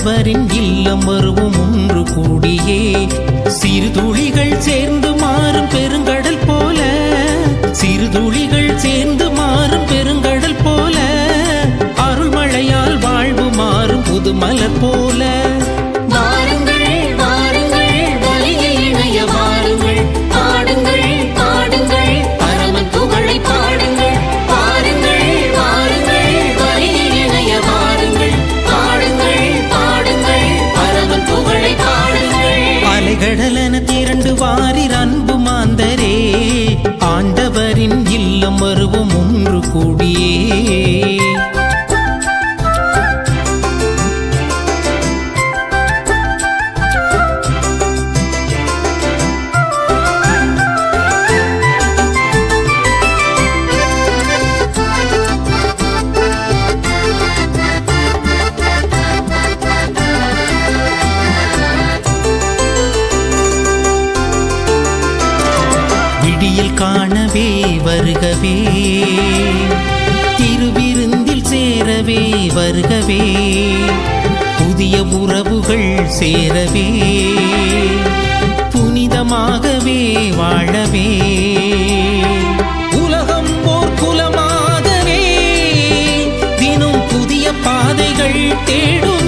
அவரின் இல்லம் வருவோம். வருகவே வருகவே. புதிய உறவுகள் சேரவே. புனிதமாகவே வாழவே. உலகம் போர் குலமாகவே தினம் புதிய பாதைகள் தேடும்.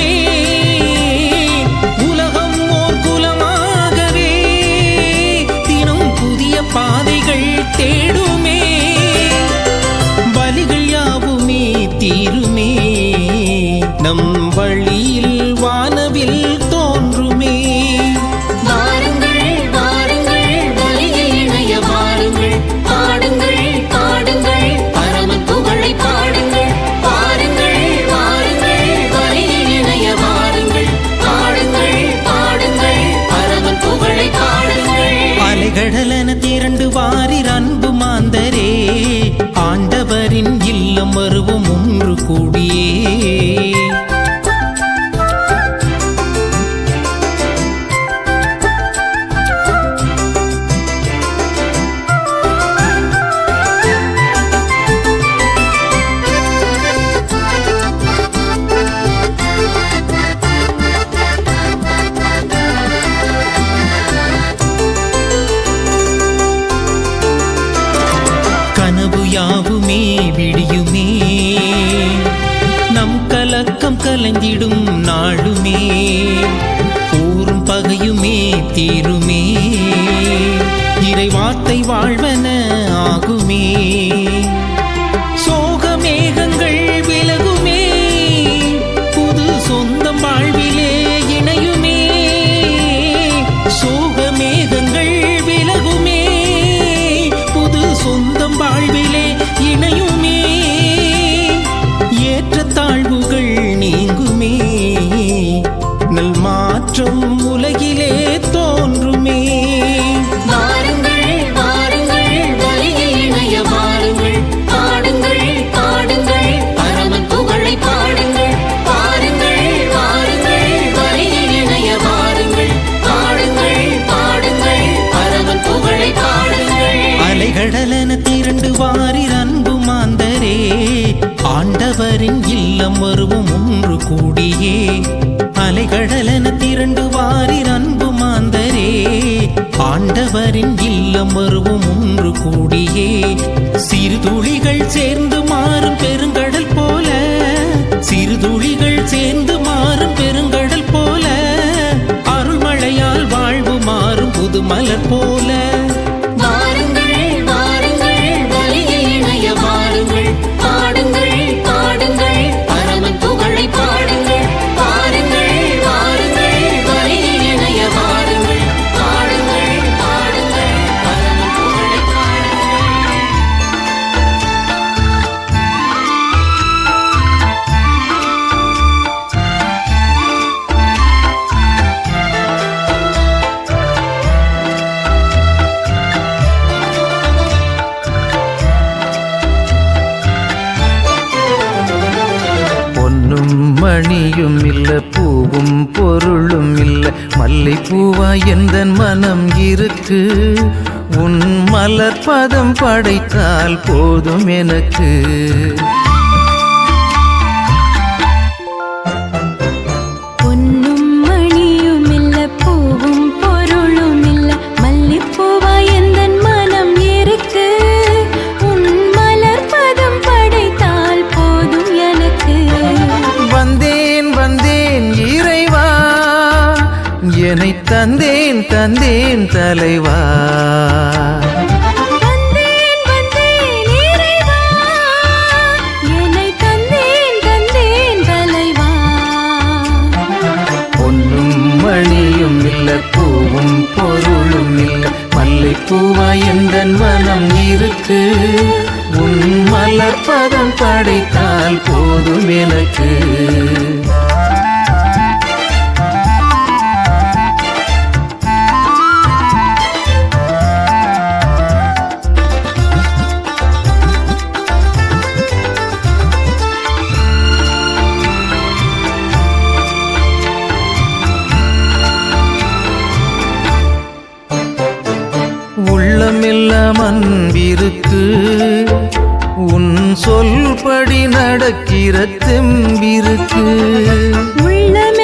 அமரரின் இல்லம் வருவோம் ஒன்று கூடியே. அலைகடலென திரண்டு வாரின் அன்பு மாந்தரே. ஆண்டவரின் இல்லம் வருவோம் ஒன்று கூடியே. சிறு துளிகள் சேர்ந்து மாறும் பெருங்கடல் போல. சிறு துளிகள் சேர்ந்து மாறும் பெருங்கடல் போல. அருள்மழையால் வாழ்வு மாறும் புது மலர் போல வைத்து உன் மலர்பதம் படைத்தால் போதும் எனக்கு. தந்தேன் தந்தேன் தலைவா. பூவும் பொருளும் இல்லை மல்லைப்பூவா எந்த மனம் இருக்கு? உன் மலர்பதம் படைத்தால் போதும் எனக்கு. அன்பிற்கு உன் சொல்படி நடக்கிற தெம்பிருக்கு. உள்ளமே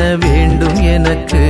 வேண்டும் எனக்கு?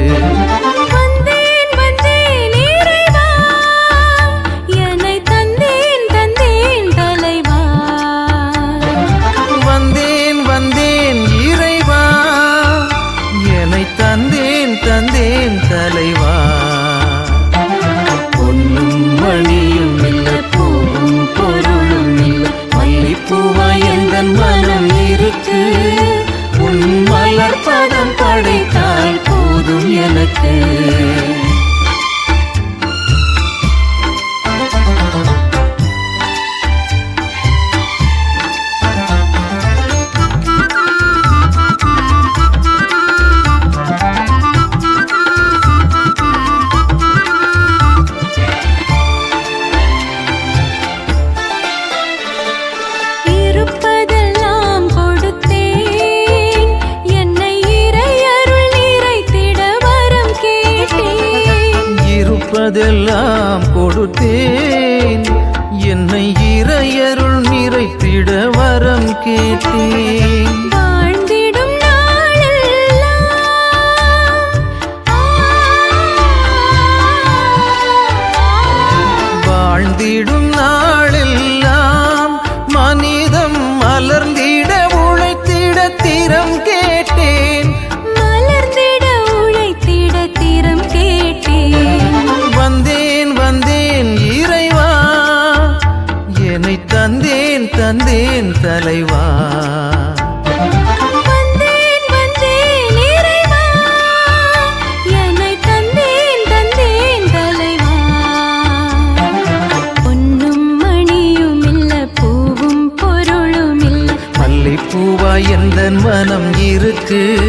geçti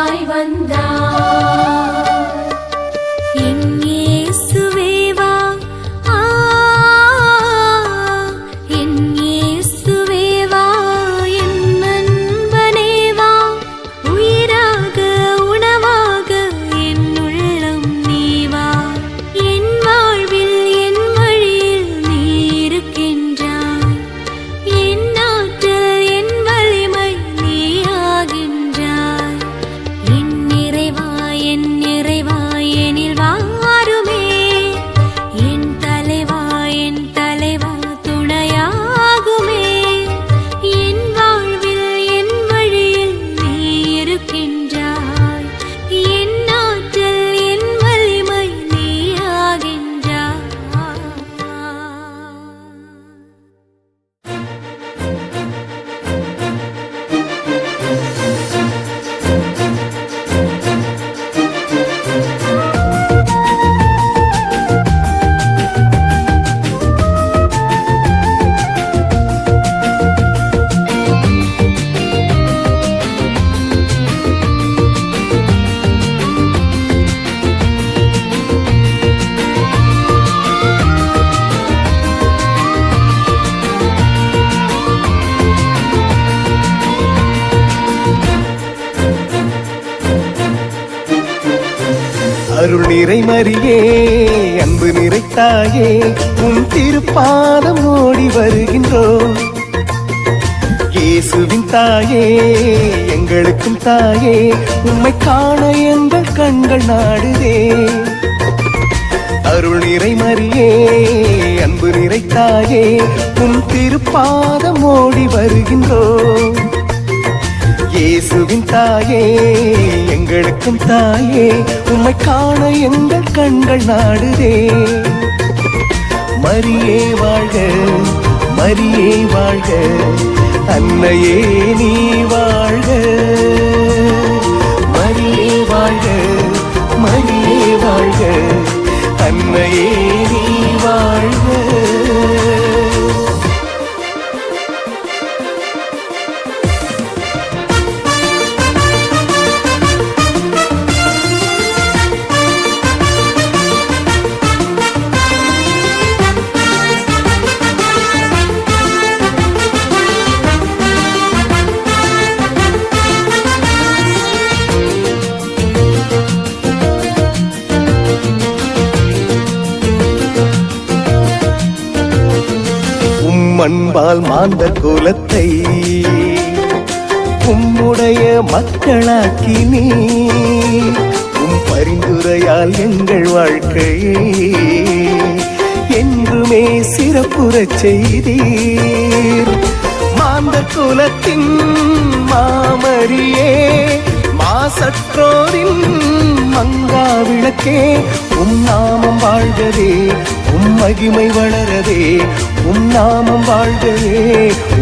வந்தாய் வந்தாய் மறியே அன்பு நிறைத்தாயே உன் திருப்பாதம் ஓடி வருகின்றோம். இயேசுவின் தாயே எங்களுக்கும் தாயே உம்மை காண எங்கள் கண்கள் நாடுதே. அருள் நிறை மறியே அன்பு நிறைத்தாயே உன் திருப்பாதம் ஓடி வருகின்றோம். இயேசுவின் தாயே எங்களுக்கும் தாயே உம்மை காண எங்கள் கண்கள் நாடுதே. மரியே வாழ்க மரியே வாழ்க அன்னையே நீ வாழ்க. மரியே வாழ்க மரியே வாழ்க அன்னையே நீ வாழ்க. அன்பால் மாந்த குலத்தை உம்முடைய மக்களாக்கி நீ. உம் பரிந்துரையால் எங்கள் வாழ்க்கையை என்றுமே சிறப்புறச் செய்தீர். மாந்த குலத்தின் மாமரியே மாசற்றோரின் மங்கா விளக்கே உம் நாமம் வாழ்கதே உம் மகிமை வளரவே உம் நாமம் வாழ்கவே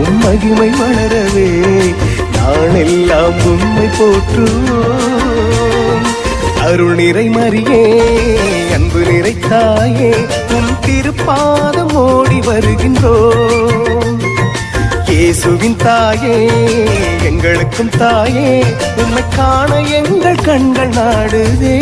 உம் மகிமை வளரவே. நாளெல்லாம் உண்மை போற்றுவோம் அருள் நிறை மறியே அன்பு நிறைத்தாயே உன் திருப்பாதம் ஓடி வருகின்றோம். இயேசுவின் தாயே எங்களுக்கும் தாயே உம்மை காண எங்கள் கண்கள் நாடுதே.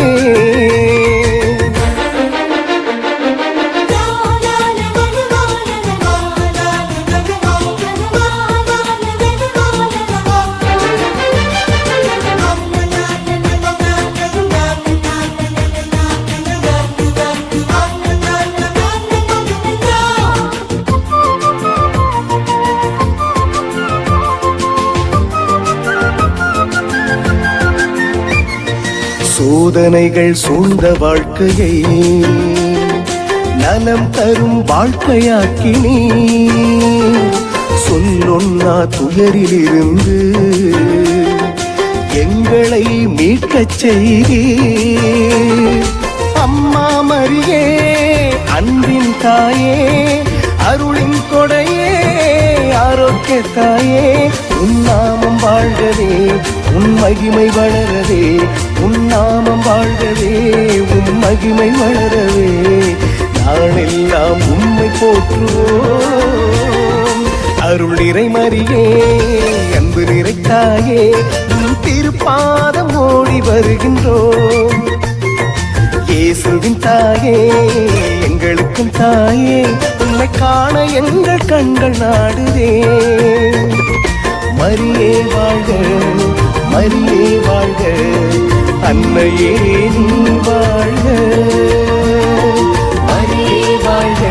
சோதனைகள் சூழ்ந்த வாழ்க்கையை நலம் தரும் வாழ்க்கையாக்கினி. சொல்லொன்னா துயரிலிருந்து எங்களை மீட்கச் செய்தி. அம்மா மரியே அன்பின் தாயே அருளின் கொடையே ஆரோக்கிய தாயே உன் நாமம் வாழ்கவே. உன் மகிமை வளரவே உன் நாமம் வாழ்கவே உன் மகிமை வளரவே. நாளெல்லாம் உண்மை போற்றுவோம். அருள் நிறை மறியே அன்பு நிறைத்தாயே உன் திருப்பாதம் ஓடி வருகின்றோம். இயேசுவின் தாயே எங்களுக்கும் தாயே உன்னை காண எங்கள் கண்கள் நாடுதே. மரியே வாழ்க மரியே வாழ்க அன்னையே நீ வாழ்க. மரியே வாழ்க.